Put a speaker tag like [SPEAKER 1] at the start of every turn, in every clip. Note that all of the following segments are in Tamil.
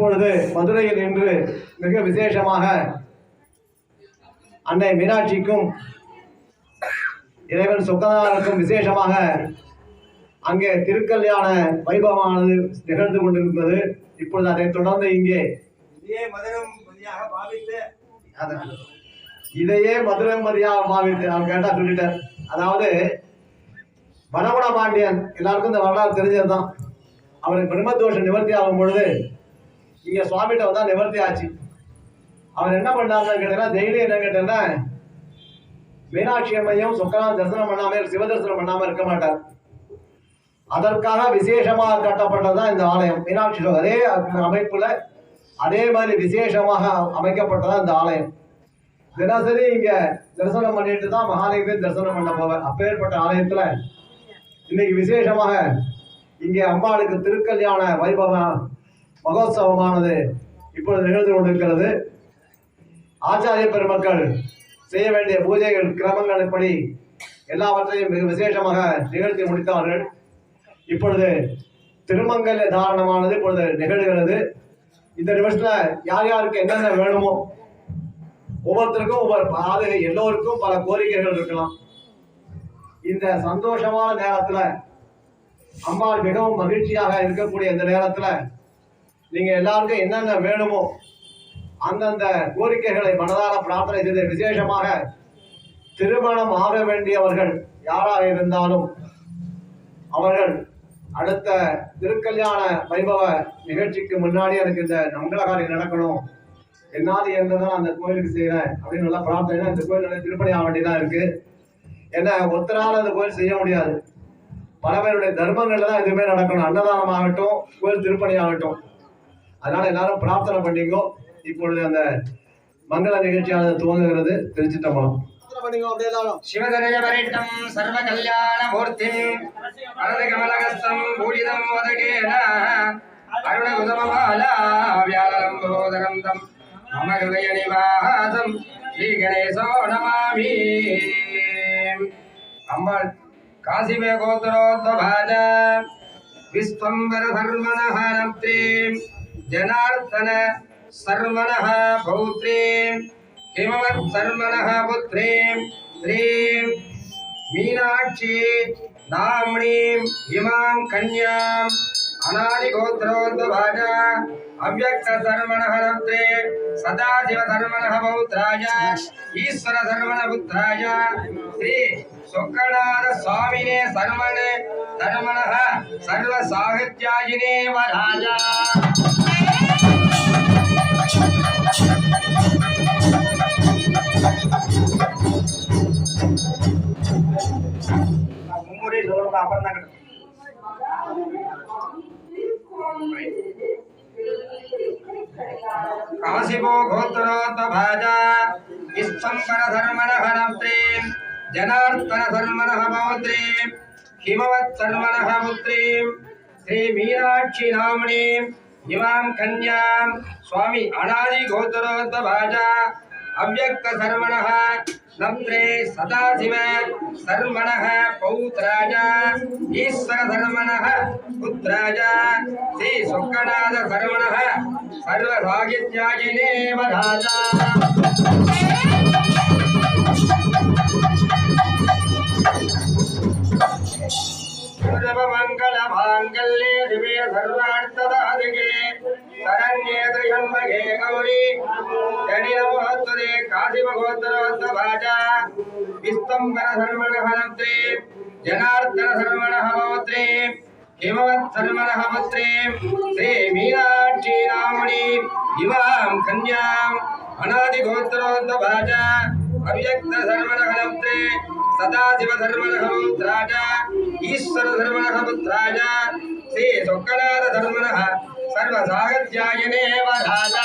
[SPEAKER 1] இப்பொழுது மதுரையில் இன்று மிக விசேஷமாக அன்னை மீனாட்சிக்கும் இறைவன் சொக்கநாதனுக்கும் விசேஷமாக அங்கே திருக்கல்யாண வைபவமானது நிகழ்ந்து கொண்டிருந்தது. இப்பொழுது அதைத் தொடர்ந்து இங்கே
[SPEAKER 2] இதையே மதுரம் மதியாக பாவித்து
[SPEAKER 1] பாவித்து அவன் கேட்டா சொல்லிட்டார். அதாவது வனகுண பாண்டியன் எல்லாருக்கும் இந்த வரலாறு தெரிஞ்சதுதான். அவருக்கு பிரம்மதோஷம் நிவர்த்தி ஆகும் பொழுது இங்க சுவாமிகிட்ட வந்தா நிவர்த்தி ஆச்சு. அவர் என்ன பண்ணாருன்னு கேட்டேன்னா தைரியம் என்ன கேட்டேன்னா மீனாட்சி அம்மையும் சொக்கநாத தரிசனம் பண்ணாம சிவ தரிசனம் பண்ணாம இருக்க மாட்டார். அதற்காக விசேஷமாக கட்டப்பட்டதுதான் இந்த ஆலயம். மீனாட்சி அதே அமைப்புல அதே மாதிரி விசேஷமாக அமைக்கப்பட்டதான் இந்த ஆலயம். தினசரி இங்க தரிசனம் பண்ணிட்டு தான் மகாலிங்கத்தை தரிசனம் பண்ண போவேன். அப்பேற்பட்ட ஆலயத்துல. இன்னைக்கு விசேஷமாக இங்கே அம்பாளுக்கு திருக்கல்யாண வைபவம் மகோத்சவமானது இப்பொழுது நிகழ்ந்து கொண்டிருக்கிறது. ஆச்சாரிய பெருமக்கள் செய்ய வேண்டிய பூஜைகள் கிரமங்களின்படி எல்லாவற்றையும் மிக விசேஷமாக நிகழ்த்தி முடித்தார்கள். இப்பொழுது திருமங்கல தாரணமானது இப்பொழுது நிகழ்கிறது. இந்த நிமிஷத்துல யார் யாருக்கு என்னென்ன வேணுமோ ஒவ்வொருத்தருக்கும் ஒவ்வொரு பாதுகை எல்லோருக்கும் பல கோரிக்கைகள் இருக்கலாம். இந்த சந்தோஷமான நேரத்துல அம்மாள் மிகவும் மகிழ்ச்சியாக இருக்கக்கூடிய இந்த நேரத்துல நீங்க எல்லாருக்கும் என்னென்ன வேணுமோ அந்தந்த கோரிக்கைகளை மனதார பிரார்த்தனை செய்து விசேஷமாக திருமணம் ஆக வேண்டியவர்கள் யாராக இருந்தாலும் அவர்கள் அடுத்த திருக்கல்யாண வைபவ நிகழ்ச்சிக்கு முன்னாடி எனக்கு இந்த மங்களகாரியம் நடக்கணும். என்னால இருந்ததான் அந்த கோயிலுக்கு செய்யறேன் அப்படின்னு நல்லா பிரார்த்தனை இந்த கோயில் திருப்பணி ஆக வேண்டியதாக இருக்கு. ஏன்னா ஒருத்தரால் அந்த கோயில் செய்ய முடியாது. பல பேருடைய தர்மங்கள்ல தான் எதுவுமே நடக்கணும். அன்னதானம் ஆகட்டும் கோயில் திருப்பணி ஆகட்டும் அதனால எல்லாரும் பிரார்த்தனை பண்ணிக்கோ. இப்பொழுது அந்த மங்கள நிகழ்ச்சியானது துவங்குகிறது. திருச்சிட்டம்பலம் சிவதரையவரைட்டம் சர்வ மூர்த்தி வரத
[SPEAKER 3] கமலகஸ்தம் பூரிதம் வதகேன அருண உதமமாலா வியாழலம்போதரம் தம் மம ஸ்ரீ கணேசோ நமாமி அம்பாள் காசிமே கோத்திரோத்வாஜ விஸ்வம்பர சர்வனஹரப்தீம் ஜனார்தன சர்மண பௌத்ரீம் ஹிமவத் சர்மண புத்ரீம் ஸ்ரீம் மீனாட்சி நாம்னீம் இமாம் கன்யாம் அநாதிகோத்ரோத்வாஜா அவ்வக்த சர்மண ரத்ரே சதாசிவ சர்மண பௌத்ராஜ ஈஸ்வர சர்மண புத்ராஜ ஸ்ரீ சொக்கநாத சுவாமினே சர்மண சர்மண
[SPEAKER 2] சர்வ சாகித்யாஜினே வராஜா लोक आपर्णाकडे
[SPEAKER 3] काशिवो गोत्रोत भाजा विश्वम्बर धर्मणः जनार्दन धर्मणः भवत्रीं हिमवत् धर्मणः पुत्रीं श्रीमीनाक्षि नाम्नीं इमां कन्यां, स्वामी अनादिगोत्रोद्भभाजा अव्यक्तधर्मणः तंत्रे सदाशिव शर्मणः पौत्राय ईश्वरधर्मणः पुत्राय श्री सुकनाथ शर्मणः सर्वभागित्यायिने वधाता मङ्गलमाङ्गल्ये दिवे सर्वार्थदधिके। విస్తంభన సర్వణ హనత్రే జనార్దన సర్వణ హవత్రే హిమవత్ సర్వణ హవత్రే శ్రీ
[SPEAKER 4] మీనాక్షి రాముడి ఇవాం కన్యాం అనాది గోత్రోద్ధ భాజ అవ్యక్త
[SPEAKER 5] సర్వణ హనత్రే సదాశివ సర్వణ హవత్రాజ ఈశ్వర సర్వణ హవత్రాజ శ్రీ సొక్కనాథ
[SPEAKER 3] సర్వణ సర్వసాగత్యాయనే వధాజా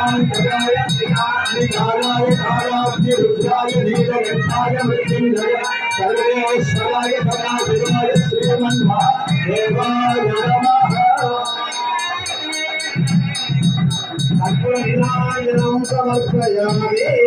[SPEAKER 3] त्रिकांतकाय त्रिकालाय कालाब्धि रुद्राय नीलकंठाय मृत्युंजय सर्वेश्वराय सदाशिवाय श्रीमन्महादेवाय नमः अग्निनायनं समर्पयामि